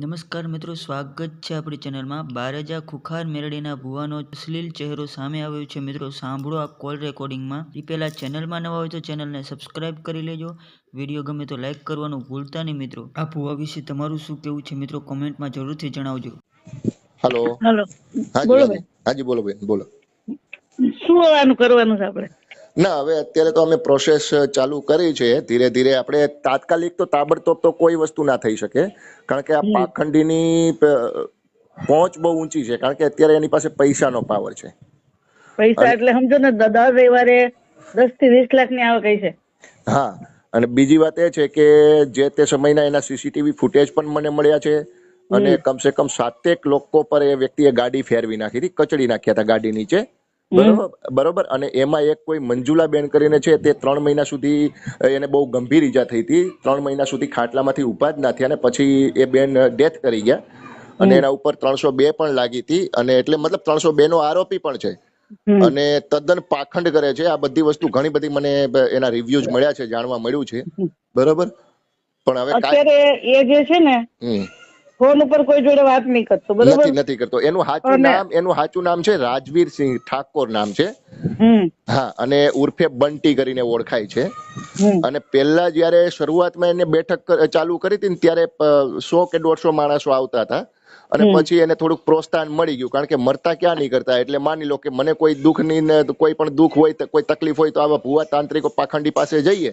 નમસ્કાર મિત્રો સ્વાગત છે આપણી ચેનલમાં. બારેજા ખુખાર મેરડીના ભુવાનો અશ્લીલ ચહેરો સામે આવ્યો છે મિત્રો. સાંભળો આ કોલ રેકોર્ડિંગમાં. એ પહેલાં ચેનલમાં નવા હોય તો ચેનલને સબસ્ક્રાઇબ કરી લેજો. વીડિયો ગમે તો લાઇક કરવાનું ભૂલતા નહીં મિત્રો. આ ભુવા વિશે તમારું શું કેવું છે મિત્રો? કોમેન્ટમાં જરૂરથી જણાવજો. હલો હેલો હાજી બોલો ભાઈ. હાજી બોલો બેન બોલો. શું કરવાનું છે આપણે? ના હવે અત્યારે તો અમે પ્રોસેસ ચાલુ કરી છે. ધીરે ધીરે આપણે તાત્કાલિક તો તાબડતોબ તો કોઈ વસ્તુ ના થઈ શકે. કારણ કે આ પાખંડીની પહોંચ બહુ ઊંચી છે. કારણ કે અત્યારે એની પાસે પૈસાનો પાવર છે. પૈસા એટલે સમજો ને દર રવિવારે દસથી વીસ લાખની આવક છે? હા. અને બીજી વાત એ છે કે જે તે સમયના એના સીસીટીવી ફૂટેજ પણ મને મળ્યા છે. અને કમસે કમ સાતેક લોકો પર એ વ્યક્તિએ ગાડી ફેરવી નાખી હતી. કચડી નાખ્યા હતા ગાડી નીચે. બરોબર? બરોબર? અને એમાં એક કોઈ મંજુલા બેન કરીને છે તે ત્રણ મહિના સુધી એને બહુ ગંભીર ઈજા થઈ હતી. ત્રણ મહિના સુધી ખાટલામાંથી ઊભા જ ના થયા અને પછી એ બેન ડેથ કરી ગયા. અને એના ઉપર ત્રણસો બે પણ લાગી હતી. અને એટલે મતલબ ત્રણસો બે નો આરોપી પણ છે. અને તદ્દન પાખંડ કરે છે. આ બધી વસ્તુ ઘણી બધી મને એના રિવ્યુઝ મળ્યા છે જાણવા મળ્યું છે. બરોબર? પણ હવે અત્યારે એ જે છે ને. ફોન ઉપર કોઈ જોડે વાત નહીં કરતો બરોબર? નથી નથી કરતો. એનું સાચું નામ એનું સાચું નામ છે રાજવીર સિંહ ઠાકોર નામ છે. હા અને ઉર્ફે બંટી કરીને ઓળખાય છે. અને પહેલા જયારે શરૂઆતમાં એને બેઠક ચાલુ કરી હતી ને ત્યારે સો કે દોઢસો માણસો આવતા હતા. અને પછી એને થોડુંક પ્રોત્સાહન મળી ગયું કારણ કે મરતા ક્યાં નહીં કરતા? એટલે માની લો કે મને કોઈ દુઃખની નહીં કોઈ પણ દુઃખ હોય તો કોઈ તકલીફ હોય તો આવા ભુવા તાંત્રિકો પાખંડી પાસે જઈએ.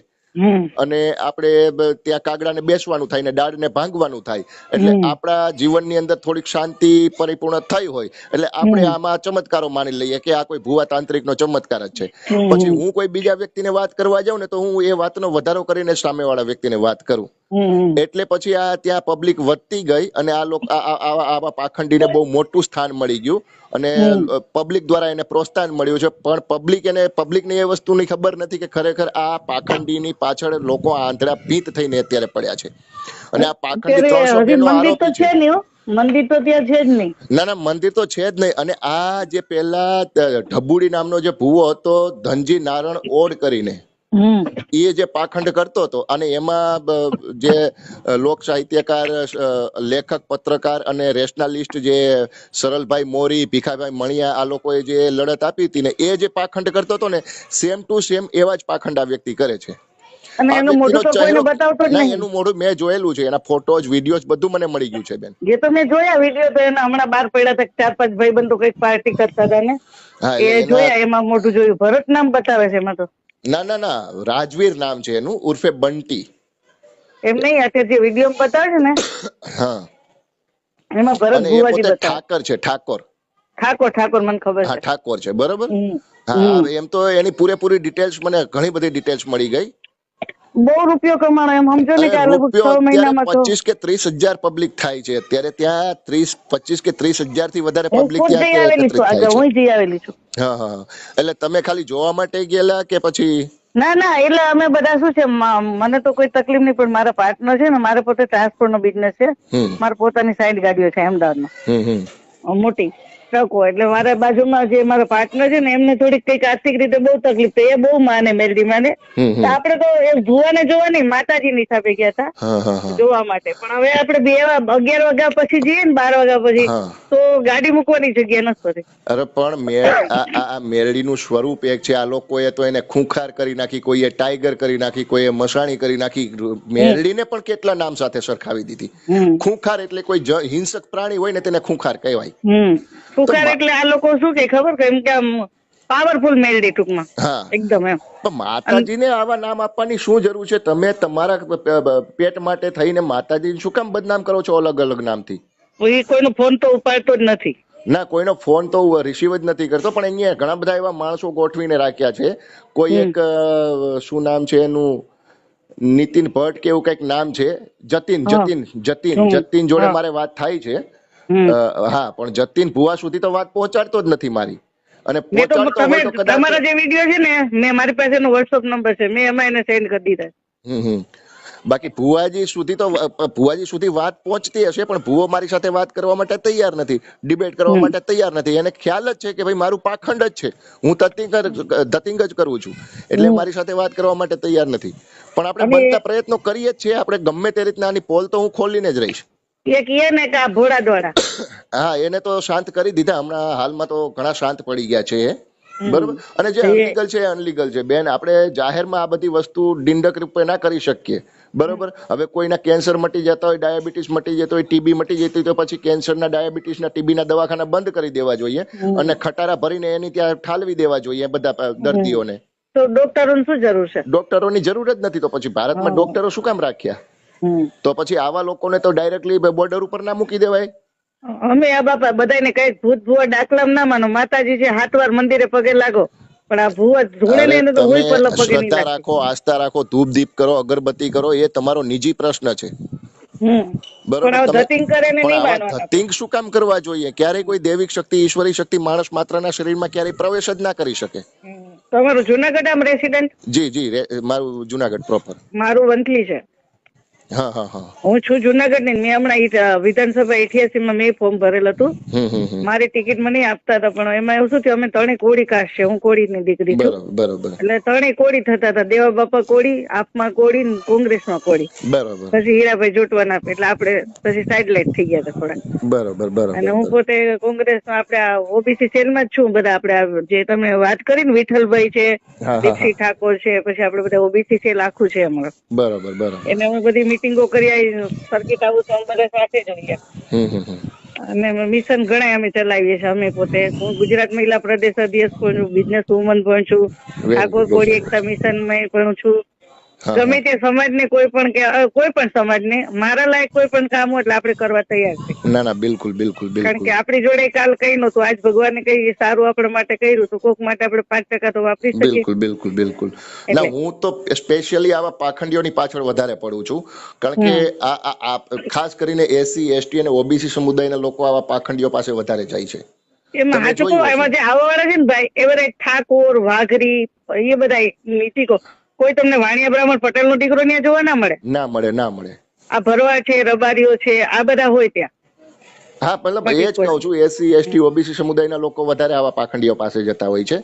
અને આપણે ત્યાં કાગડાને બેસવાનું થાય ને ડાળને ભાંગવાનું થાય. એટલે આપણા જીવનની અંદર થોડીક શાંતિ પરિપૂર્ણ થઈ હોય. એટલે આપણે આમાં ચમત્કારો માની લઈએ કે આ કોઈ ભુવા તાંત્રિકનો ચમત્કાર જ છે. પછી હું કોઈ બીજા વ્યક્તિને વાત કરવા જાઉં ને તો હું એ વાતનો વધારો કરીને સામેવાળા વ્યક્તિને વાત કરું. એટલે પછી આ ત્યાં પબ્લિક વધતી ગઈ અને આ લોકો આવા પાખંડીને બહુ મોટું સ્થાન મળી ગયું. અને પબ્લિક દ્વારા એને પ્રોત્સાહન મળ્યું છે. પણ પબ્લિક એને પબ્લિકને એ વસ્તુની ખબર નથી કે ખરેખર આ પાખંડીની પાછળ લોકો આંધળા ભીત થઈને અત્યારે પડ્યા છે. અને આ પાખંડી ત્રણસો આરોપી છે. છે નહીં હો. મંદિર તો ત્યાં છે જ નહીં. ના ના મંદિર તો છે જ નહીં. અને આ જે પેલા ઢબુડી નામનો જે ભૂવો હતો ધનજી નારણ ઓડ કરીને એ જે પાખંડ કરતો હતો અને એમાં જે લોક સાહિત્યકાર લેખક પત્રકાર અને રેશનાલિસ્ટ જે સરલભાઈ મોરી ભીખાભાઈ મણિયા આ લોકોએ જે લડત આપી હતી ને એ જે પાખંડ કરતો હતો ને સેમ ટુ સેમ એવા જ પાખંડ આ વ્યક્તિ કરે છે. એનું મોઢું મેં જોયેલું છે એના ફોટોઝ વિડીયોઝ બધું મને મળી ગયું છે બેન. જે તો મેં જોયા વીડિયો તો એના હમણાં બહાર પડ્યા હતા ચાર પાંચ ભાઈબંધો કંઈક પાર્ટી કરતા હતા ને. એ જોયા એમાં મોઢું જોયું. ભરત નામ બતાવે છે એમાં તો. ના ના ના રાજવીર નામ છે એનું ઉર્ફે બંટી. એમ નહીં આ જે વીડિયો બતાવે છે ને? હા. એમાં ભરત ભુવાજી બતાવે. ઠાકર છે ઠાકોર. ઠાકોર ઠાકોર મને ખબર હા ઠાકોર છે બરોબર? હા એમ તો એની પૂરેપૂરી ડિટેલ્સ મને ઘણી બધી ડિટેલ્સ મળી ગઈ. બહુ રૂપિયો કમાણો એમ સમજો ને કે લગભગ છ મહિનામાં તો પચીસ કે ત્રીસ હજાર પબ્લિક થાય છે. અત્યારે ત્યાં ત્રીસ પચીસ કે ત્રીસ હજારથી વધારે પબ્લિક ત્યાં છું. હું જઈ આવેલી છું. હા હા. એટલે તમે ખાલી જોવા માટે ગયેલા કે પછી? ના ના એટલે અમે બધા શું છે મને તો કોઈ તકલીફ નહીં પણ મારા પાર્ટનર છે ને મારે પોતે ટ્રાન્સપોર્ટ નો બિઝનેસ છે. મારે પોતાની સાઈડ ગાડીઓ છે અમદાવાદમાં. મોટી. ટ્રકો એટલે મારા બાજુમાં જે મારા પાર્ટનર છે ને એમને થોડીક કંઈક આર્થિક રીતે બહુ તકલીફ થઈ. એ બહુ માને મેલડી માને. આપણે તો એ ભુવાને જોવા નહીં માતાજીની સાથે ગયા હતા. જોવા માટે. પણ હવે આપણે બે અગિયાર વાગ્યા પછી જઈએ ને બાર વાગ્યા પછી તો ગાડી મૂકવાની જગ્યા નથી અરે પણ આ મેરડીનું સ્વરૂપ એક છે. આ લોકોએ તો એને ખૂંખાર કરી નાખી કોઈએ ટાઈગર કરી નાખી કોઈએ મસાણી કરી નાખી. મેરડીને પણ કેટલા નામ સાથે સરખાવી દીધી. ખૂંખાર એટલે કોઈ હિંસક પ્રાણી હોય ને તેને ખૂંખાર કહેવાય. પુકાર એટલે આ લોકો શું કે ખબર કેમ કે આમ પાવરફુલ મેલડી ટૂંકમાં. એકદમ એમ. માતાજીને આવા નામ આપવાની શું જરૂર છે? તમે તમારા પેટ માટે થઈને માતાજીને શું કામ બદનામ કરો છો અલગ અલગ નામથી? એ કોઈનો ફોન તો ઉપાડતો જ નથી. ના કોઈનો ફોન તો રિસીવ જ નથી કરતો પણ અહીંયા ઘણા બધા એવા માણસો ગોઠવીને રાખ્યા છે. કોઈ એક શું નામ છે એનું? નીતિન ભટ્ટ કે એવું કંઈક નામ છે? જતીન જતીન જતીન જતીન જોડે મારે વાત થાય છે. હા પણ જતીન ભુવા સુધી તો વાત પહોંચાડતો જ નથી મારી. અને પહોંચાડતો હોય તો તમારા જે વીડિયો છે ને મેં મારી પાસે એનો વોટ્સઅપ નંબર છે મેં એમાં એને સેન્ડ કરી દીધા. હમ હમ. બાકી ભુવાજી સુધી તો ભુવાજી સુધી વાત પહોંચતી હશે પણ ભુવો મારી સાથે વાત કરવા માટે તૈયાર નથી ડિબેટ કરવા માટે તૈયાર નથી. એને ખ્યાલ જ છે કે ભાઈ મારું પાખંડ જ છે. હું તતિંગ ધતિંગ જ કરું છું. એટલે મારી સાથે વાત કરવા માટે તૈયાર નથી. પણ આપણે બનતા પ્રયત્નો કરીએ જ છીએ. આપણે ગમે તે રીતના આની પોલ તો હું ખોલીને જ રહીશ. એ ને કે આ ભોળા દોડા હા એને તો શાંત કરી દીધા. હમણાં હાલમાં તો ઘણા શાંત પડી ગયા છે બરોબર? અને જે અનલીગલ છે અનલીગલ છે. બેન આપણે જાહેરમાં આ બધી વસ્તુ ડિંડક રૂપે ના કરી શકીએ. બરોબર? હવે કોઈના કેન્સર મટી જતા હોય ડાયાબિટીસ મટી જતો હોય ટીબી મટી જતી હોય તો પછી કેન્સરના ડાયાબિટીસના ટીબીના દવાખાના બંધ કરી દેવા જોઈએ અને ખટારા ભરીને એની ત્યાં ઠાલવી દેવા જોઈએ બધા દર્દીઓને. તો ડોક્ટરોની શું જરૂર છે? ડોક્ટરોની જરૂર જ નથી. તો પછી ભારતમાં ડોક્ટરો શું કામ રાખ્યા. તો પછી આવા લોકોને તો ડાયરેક્ટલી બોર્ડર ઉપર ના મૂકી દેવાય? અમે આ બાપા બધાને કઈ ભૂત ભૂવા દાખલા ના માનો. માતાજી છે હાથ વાર મંદિરે પગે લાગો. પણ આ ભૂવા ધૂળે લઈને તો તમે પર પગે નહીં રાખો આસ્થા રાખો ધૂપ દીપ કરો અગરબત્તી કરો એ તમારો નિજી પ્રશ્ન છે. ધતિંગ શું કામ કરવા જોઈએ? ક્યારેય કોઈ દૈવિક શક્તિ ઈશ્વરી શક્તિ માણસ માત્રના શરીરમાં ક્યારેય પ્રવેશ જ ના કરી શકે. તમારું જુનાગઢ આમ રેસિડેન્ટ જી જી મારું જુનાગઢ પ્રોપર મારું વંથલી છે. હા હા હા. હું છું જુનાગઢની મેં હમણાં વિધાનસભા એઠિયાસી માં મેં ફોર્મ ભરેલ હતું. મારી ટિકિટ મને આપતા હતા પણ એમાં એવું શું થયું અમે ત્રણેય કોળી કાસ્ટ છે હું કોળીની દીકરી છું. એટલે ત્રણેય કોળી થતા હતા દેવા બાપા કોળી આપમાં કોળી ને કોંગ્રેસમાં કોળી. બરોબર. પછી હીરાભાઈ જોટવાના એટલે આપણે પછી સાઈડલાઈન થઈ ગયા હતા થોડા બરોબર બરોબર અને હું પોતે કોંગ્રેસમાં આપણે ઓબીસી ઓબીસી સેલમાં જ છું બધા આપણે જે તમે વાત કરી ને વિઠ્ઠલભાઈ છે હા, હા. દીક્ષિત ઠાકોર છે પછી આપણે બધા ઓબીસી સેલ આખું છે અમારું. બરોબર બરોબર. એને અમે બધી મિટિંગો કરી આવી સર્કિટ આવું તો અમે બધા સાથે જ હોઈએ અને મિશન ઘણા અમે ચલાવીએ છીએ અમે પોતે. હું ગુજરાત મહિલા પ્રદેશ અધ્યક્ષ પણ છું બિઝનેસ વુમન પણ છું. આગળ કોળી એકતા મિશનમાં પણ છું. ગમે તે સમાજને કોઈ પણ કોઈ પણ સમાજને મારા લાયક કોઈ પણ કામ હોય એટલે આપણે કરવા તૈયાર છે. ના ના બિલકુલ બિલકુલ કારણ કે આપણી જોડે કાલ કઈ નતું આજ ભગવાને કઈ સારું આપણા માટે કર્યું તો કોક માટે આપણે પાંચ ટકા તો વાપરી શકીએ. બિલકુલ બિલકુલ બિલકુલ. ના હું તો સ્પેશિયલી આવા પાખંડીઓની પાછળ વધારે પડું છું. કારણ કે આ ખાસ કરીને એસસી એસટી અને ઓબીસી સમુદાયના લોકો આવા પાખંડીઓ પાસે વધારે જાય છે. એમાં તમે હાચું જોયું કહું, હશે. એમાં જે આવા વાળા છે ને ભાઈ એ બધા ઠાકોર વાઘરી એ બધા નીતિકો કોઈ તમને વાણિયા બ્રાહ્મણ પટેલ નો દીકરો ત્યાં જોવા ના મળે? ના મળે ના મળે. આ ભરવા છે રબારીઓ છે આ બધા હોય ત્યાં. હા મતલબ એ જ કહું છું એસસી એસટી ઓબીસી સમુદાયના લોકો વધારે આવા પાખંડીઓ પાસે જતા હોય છે.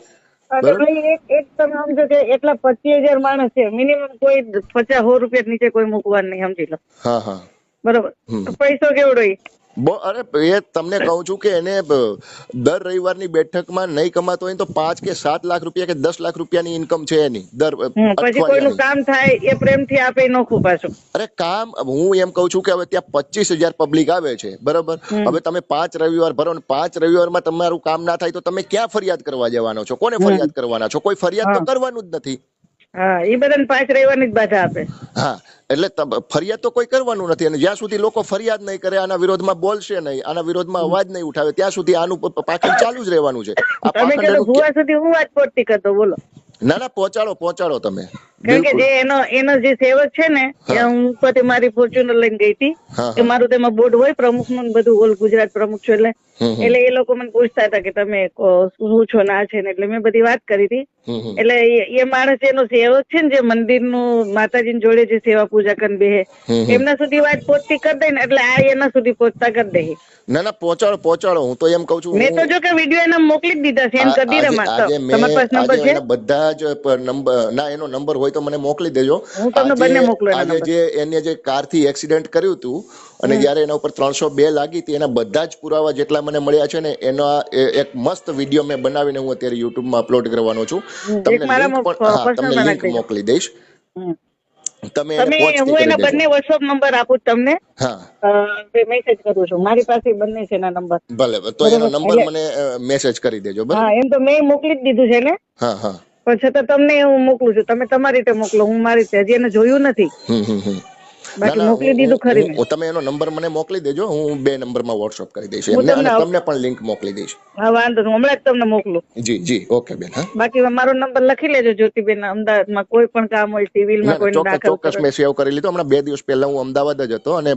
એક તમે સમજો કે એટલા પચીસ હજાર માણસ છે મિનિમમ કોઈ પચાસ સો રૂપિયા નીચે કોઈ મૂકવાનું નહીં સમજી લો. હા હા. બરોબર? પૈસો કેવડો અરે એ તમને કહું છું કે એને દર રવિવારની બેઠકમાં નહીં કમાતો હોય તો પાંચ કે સાત લાખ રૂપિયા કે દસ લાખ રૂપિયાની ઇન્કમ છે એની દર પછી કોઈનું કામ થાય એ પ્રેમથી આપે નોખું પાછું. અરે કામ હું એમ કહું છું કે હવે ત્યાં પચીસ હજાર પબ્લિક આવે છે બરોબર? હવે તમે પાંચ રવિવાર ભરો ને પાંચ રવિવારમાં તમારું કામ ના થાય તો તમે ક્યાં ફરિયાદ કરવા જવાનો છો? કોને ફરિયાદ કરવાના છો? કોઈ ફરિયાદ તો કરવાનું જ નથી. હા એ બધાને પાંચ રહેવાની જ બાધા આપે. હા એટલે ફરિયાદ તો કોઈ કરવાનું નથી અને જ્યાં સુધી લોકો ફરિયાદ નહીં કરે આના વિરોધમાં બોલશે નહીં આના વિરોધમાં અવાજ નહીં ઉઠાવે ત્યાં સુધી આનું પાખંડ ચાલુ જ રહેવાનું છે. તમે પાખંડનું ભુવા સુધી હું વાત પહોંચતી કરતો બોલો. ના ના પહોંચાડો પહોંચાડો તમે. કારણ કે જે એનો એનો જે સેવક છે ને હું. પોતે મારી ફોર્ચ્યુનર લઈને ગઈ હતી. કે મારું તેમાં બોર્ડ હોય પ્રમુખનું બધું ઓલ ગુજરાત પ્રમુખ છું એટલે. એટલે એ લોકો મને પૂછતા હતા કે તમે શું છો ના છે ને એટલે મેં બધી વાત કરી હતી. એટલે એ- માણસ એનો સેવક છે ને જે મંદિરનું માતાજી જોડે જે સેવા પૂજા હમ, હમ. એમના સુધી વાત પહોંચતી કરી દે ને એટલે આ એના સુધી પહોંચતા કરી દે. ના ના પહોંચાડો પહોંચાડો હું તો એમ કઉ છું. મેં તો જો કે વીડિયો એના મોકલી જ દીધા એમ કરી દીધા છે? બધા જ નંબર ના એનો નંબર હોય તો મને મોકલી દેજો. હું તમને બંને મોકલું આજે જે એને જે કારથી એક્સિડન્ટ કર્યું હતું અને જયારે એના ઉપર ત્રણસો બે લાગી હતી એના બધા જ પુરાવા જેટલા મને મળ્યા છે ને એનો એક મસ્ત વીડિયો મેં બનાવીને હું અત્યારે YouTube માં અપલોડ કરવાનો છું. તમને લિંક પણ હા તમને લિંક મોકલી દઈશ. તમે હું એના બંને વોટ્સઅપ નંબર આપું તમને. હા. મેસેજ કરું છું. મારી પાસે બંને છે એના નંબર ભલે તો એનો નંબર મને મેસેજ કરી દેજો હા બરાબર એમ તો મેં મોકલી જ દીધું છે ને? હા હા. પણ છતાં તમને હું મોકલું છું. તમે તમારી રીતે મોકલો. હું મારી રીતે હજી એને જોયું નથી. હમ હમ. બાકી મોકલી દીધું ખરી તમે એનો નંબર મને મોકલી દેજો હું બે નંબરમાં વોટ્સઅપ કરી દઈશ. એમને અને તમને પણ લિંક મોકલી દઈશ. હા વાંધો નહીં હમણાં જ તમને મોકલું. જી જી ઓકે બેન હા. બાકી મારો નંબર લખી લેજો જ્યોતિબેન અમદાવાદમાં કોઈ પણ કામ હોય સિવિલમાં કોઈ દાખલ ચોક્કસ મેં સેવ કરી લીધો હમણાં બે દિવસ પહેલા હું અમદાવાદ જ હતો અને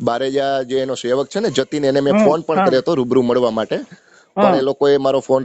બારેજા જે એનો સેવક છે ને જતીન એને મેં ફોન પણ કર્યો હતો રૂબરૂ મળવા માટે. પણ એ લોકોએ મારો ફોન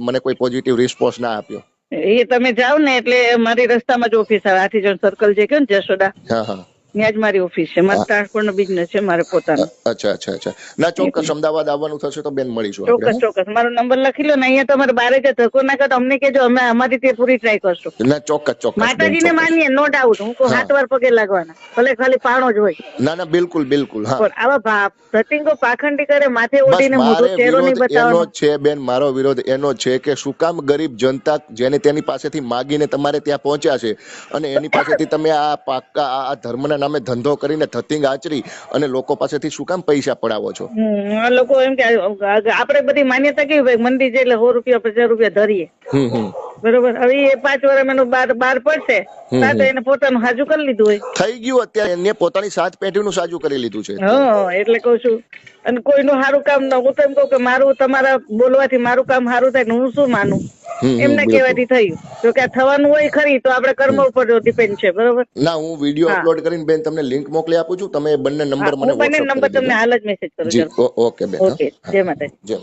મને કોઈ પોઝિટિવ રિસ્પોન્સ ના આપ્યો. એ તમે જાઓ ને એટલે મારી રસ્તામાં જ ઓફિસ આવે. હાથીજણ સર્કલ જે કહ્યું ને જશોદા. હા હા. ત્યાં જ મારી ઓફિસ છે. મારે ટ્રાન્સપોર્ટ નો બિઝનેસ છે મારે પોતાનો. અચ્છા અચ્છા અચ્છા. ના ચોક્કસ અમદાવાદ આવવાનું થશે તો બેન મળીશું ચોક્કસ ચોક્કસ. મારો નંબર લખી લો ને અહીંયા તમારે બારે જ ધક્કો ના કરતો અમને કેજો અમે અમારી તે પૂરી ટ્રાય કરશું. ના ચોક્કસ ચોક્કસ માતાજીને માનીએ નો ડાઉટ હું કહું હાથ વાર પગે લાગવાના. ભલે ખાલી પાણો જ હોય. ના ના બિલકુલ બિલકુલ હા. પણ આવા ધતિંગો પાખંડી કરે માથે ઓઢીને મોઢો ચહેરો નહીં બતાવવાનો. છે બેન મારો વિરોધ એનો છે કે શું કામ ગરીબ જનતા જેને તેની પાસેથી માગીને તમારે ત્યાં પહોંચ્યા છે અને એની પાસેથી તમે આ પાકા આ ધર્મના નામે ધંધો કરીને ધતિંગ આચરી અને લોકો પાસેથી શું કામ પૈસા પડાવો છો? લોકો એમ કે આપણે બધી માન્યતા કેવી ભાઈ મંદિર છે એટલે સો રૂપિયા પચાસ રૂપિયા ધરીએ. બરોબર? હવે એ પાંચ વર્ષ એનું બાર બાર પડશે. તો એને પોતાનું સાજુ કરી લીધું હોય. થઈ ગયું અત્યારે એને પોતાની સાત પેઢીનું સાજુ કરી લીધું છે. હા એટલે કઉ છું. અને કોઈનું સારું કામ ન હું તો એમ કહું કે મારું તમારા બોલવાથી મારું કામ સારું થાય હું શું માનું? એમના. કહેવાથી થયું જો કે થવાનું હોય ખરી તો આપણે કર્મ ઉપર ડિપેન્ડ છે બરોબર? ના હું વીડિયો અપલોડ કરીને બેન તમને લિંક મોકલી આપું છું. તમે બંને નંબર મને બંને નંબર તમને હાલ જ મેસેજ કરો ઓકે બેન. ઓકે જય માતાજી. જય